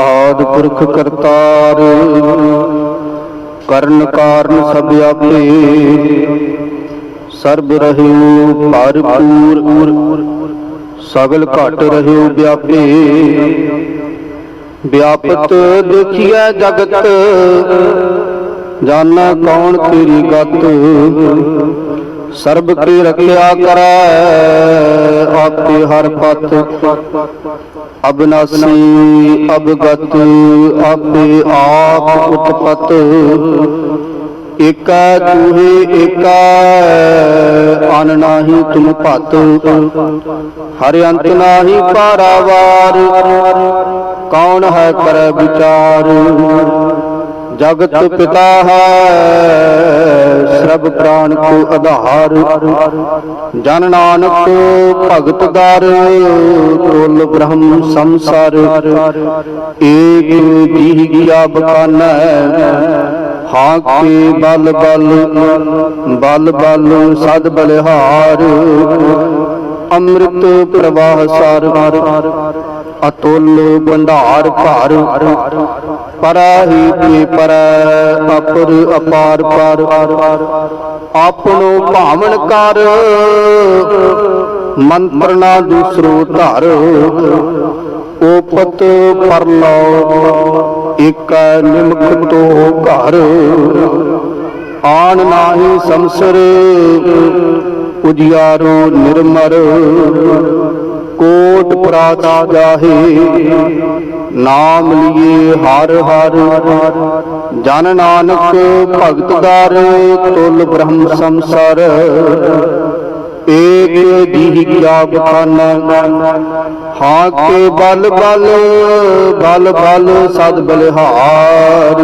ਆਦ ਪੁਰਖ ਕਰਤਾਰ, ਕਰਨ ਕਾਰਨ ਸਭ ਆਪੇ, ਸਰਬ ਰਹਿਉ ਭਰਪੂਰ, ਸਗਲ ਘਟ ਰਹਿਉ ਵਿਆਪੇ। ਵਿਆਪਤ ਦੇਖੀਐ ਜਗਤ, ਜਾਣੈ ਕੌਣ ਤੇਰੀ ਗਤ। ਸਰਬ ਕੀ ਰਖਿਆ ਕਰੈ, ਆਪੇ ਹਰ ਪਤ ਅਬਨਾਸੀ ਅਬਗਤ ਆਪੇ ਆਪ ਉਤਪਤ। ਏਕੈ ਤੂਹੇ, ਏਕੈ, ਅਨ ਨਾਹੀ ਤੁਮ ਭਤ। ਹਰਿ ਅੰਤ ਨਾਹੀ ਪਾਰਾਵਾਰ, ਕੌਣ ਹੈ ਕਰ ਵਿਚਾਰ? ਜਗਤ ਪਿਤਾ ਹੈ ਸਰਬ ਪ੍ਰਾਨ ਕੋ ਆਧਾਰ। ਜਨ ਨਾਨਕ ਭਗਤ ਦਰ ਤੁਲ ਬ੍ਰਹਮ ਸੰਸਾਰ। ਏਕ ਜੀ ਕੀਆ ਬਖਾਨੈ ਹਾਂ ਕੇ ਬਲ ਬਲ ਬਲ ਬਲ ਸਦ ਬਲਿਹਾਰ। ਅੰਮ੍ਰਿਤ ਪ੍ਰਵਾਹ ਸਾਰ ਅਤੁੱਲ ਭੰਡਾਰ ਘਰ। ਪਰਾਹੀ ਤੇ ਪਰ ਅਪਰ ਅਪਾਰ ਪਰ। ਆਪਣੋ ਭਾਵਨ ਕਰ। ਮੰਤਰ ਨਾ ਦੂਸਰੋ ਧਰ। ਓਪਤ ਪਰਲੋ ਇਕ ਨਿਮਕ ਤੋ ਘਰ। ਆਣ ਨਾਹੀ ਸੰਸਰ, ਉਜਿਆਰੋ ਨਿਰਮਰ। ਕੋਟ ਪ੍ਰਾਤਾ ਜਾਹੇ। ਨਾਮ ਲਿਏ ਹਰ ਹਰ। ਜਨ ਨਾਨਕ ਭਗਤ ਦਰ ਤੁਲ ਬ੍ਰਹਮ ਸੰਸਾਰ। ਏਕ ਦੀਹ ਕਿਆ ਬਖਾਨਾ। ਹਾਂ ਕੇ ਬਲ ਬਲ ਬਲ ਬਲ ਸਦ ਬਲਿਹਾਰ।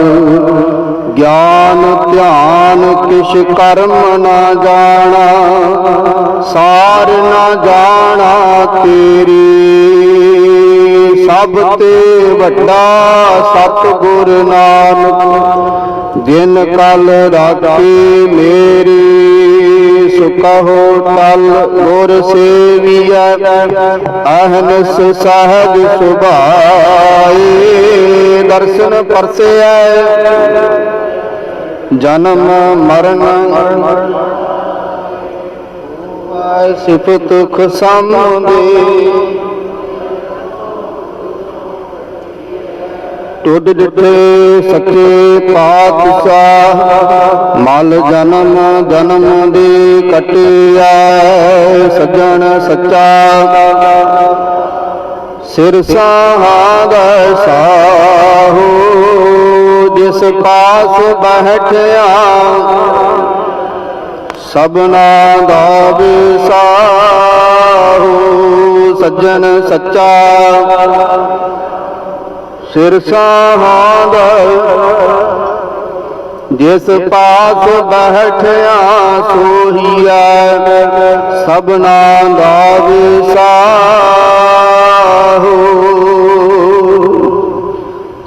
ਗਿਆਨ, ਧਿਆਨ ਕਿਛ ਕਰਮ ਨਾ ਜਾਣਾ, ਸਾਰ ਨਾ ਜਾਣਾ ਤੇਰੀ। ਸਭ ਤੇ ਵੱਡਾ ਸਤਿਗੁਰ ਨਾਨਕ, ਜਿਨ ਕਲ ਰਾਖੀ ਮੇਰੀ, ਸੁਖੋ ਤਲ ਗੁਰ ਸੇਵੀਐ, ਅਹਨਸ ਸਹਜ ਸੁਭਾਏ ਦਰਸ਼ਨ ਪਰਸੈ ਜਨਮ ਮਰਨ ਸਿਫ ਖਸਮ ਦੇ ਟੁੱਟ ਡਿਠੇ ਸੱਚੇ ਪਾਤਸ਼ਾਹ, ਮਲ ਜਨਮ ਜਨਮ ਦੇ ਕਟਿਆ ਸਜਣ ਸੱਚਾ। ਸਿਰ ਸਾਹਾਦਾ ਸਾਹੋ ਜਿਸ ਪਾਸ ਬਹਿਠਿਆ ਸਭਨਾ ਦਾ ਵਿਸਾਹੋ, ਸੱਜਣ ਸੱਚਾ। ਸਿਰ ਸਾਹਾਦਾ ਜਿਸ ਪਾਸ ਬਹਿਠਿਆ ਸੋਹੀਐ, ਸਭਨਾ ਦਾ ਵਿਸਾਹੋ।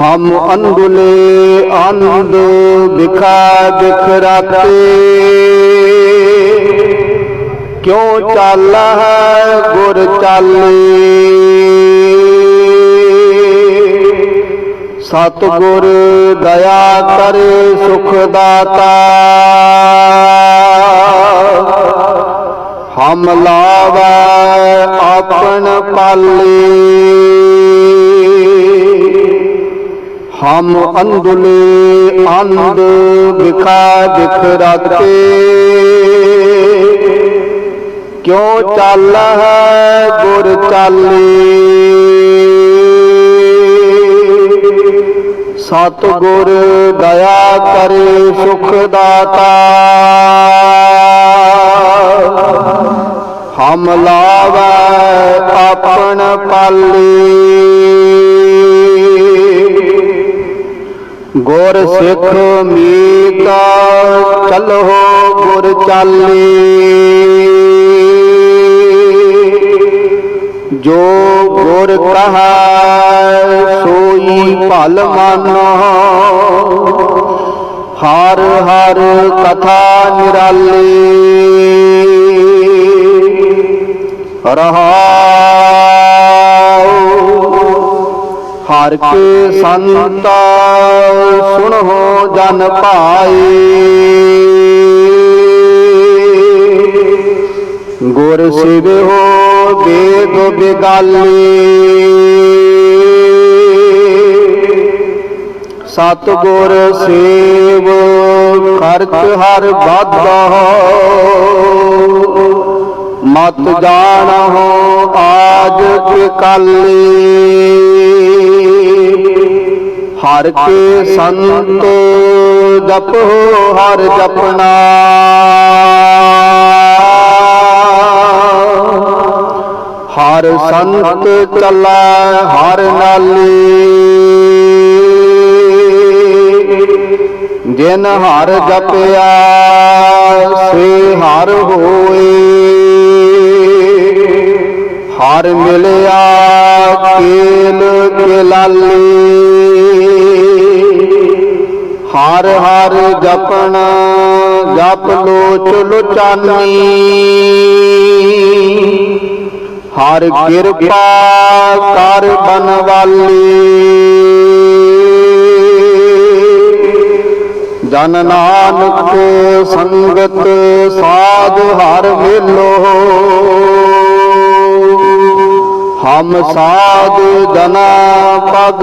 ਹਮ ਅੰਦੁਲੇ ਆਨੰਦ ਬਿਖਾ ਬਿਖਰਾਤੇ ਕਿਉ ਚੱਲ ਹੈ ਗੁਰ ਚਾਲੇ? ਸਤ ਗੁਰ ਦਇਆ ਕਰੇ ਸੁਖ ਦਾਤਾ। ਹਮ ਲਾਵੈ ਆਪਨ ਪਾਲੇ ਹਮ ਅੰਦੁਲੇ ਅੰਦ ਬਿਖਾ ਬਿਖਰਾਤੇ ਕਿਉ ਚੱਲ ਹੈ ਗੁਰ ਚਾਲੇ? ਸਤ ਗੁਰ ਦਇਆ ਕਰੇ ਸੁਖ ਦਾਤਾ। ਹਮ ਲਾਵੈ ਗੁਰ ਸਿੱਖ ਮੀਤਾ, ਚਲੋ ਗੁਰ ਚਾਲੇ। ਜੋ ਗੁਰ ਕਹਾ, ਸੋਈ ਭਲ ਮਾਨੋ। ਹਰ ਹਰ ਕਥਾ ਨਿਰਾਲੇ। ਰਹਾਉ ਹਰ ਕੇ ਸੰਤਾ ਸੁਣੋ ਜਨ ਭਾਈ। ਗੁਰ ਸਿਵਿਓ ਵੇਦ ਬਿਗਾਲੀ। ਸਤ ਗੁਰ ਸੇਵ ਖਰਚ ਹਰ ਬਾਧਾ ਮਤ ਜਾਣਹੁ ਆਜ ਕੇ ਹਰ ਕੇ ਸੰਤ ਜਪੋ ਹਰ ਜਪਣਾ। ਹਰ ਸੰਤ ਚੱਲੈ, ਹਰ ਨਾਲੀ। ਜਿਨ ਹਰ ਜਪਿਆ, ਸੇ ਹਰ ਹੋਏ। ਹਰ ਮਿਲਿਆ, ਕੇਲ ਕੇ ਲਾਲੀ ਹਰ ਹਰ ਜਪਣ, ਜਪ ਲੋਚ ਲੋਚਾਨੀ। ਹਰ ਕਿਰਪਾ ਕਰ ਬਨਵਾਲੀ। ਜਨ ਨਾਨਕ ਸੰਗਤ ਸਾਧ ਹਰ ਮਿਲੋ ਹਮ ਸਾਧ ਜਨਾ ਪਗ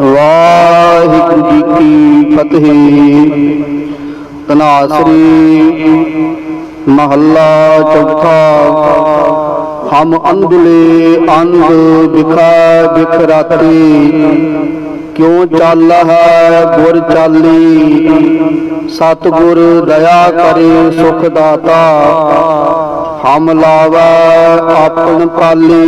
ਵਾਹਿਗੁਰੂ ਜੀ ਕੀ ਫਤਿਹ। ਤਨਾਸਰੀ ਮਹੱਲਾ ਚੌਥਾ। ਹਮ ਅੰਧਲੇ ਅੰਧ ਬਿਖਾ ਬਿਖਰਾਤੀ ਕਿਉ ਚੱਲ ਹੈ ਗੁਰ ਚਾਲੀ? ਸਤਗੁਰ ਦਇਆ ਕਰੇ ਸੁਖ ਦਾਤਾ। ਹਮ ਲਾਵਾ ਆਪਣ ਪਾਲੀ।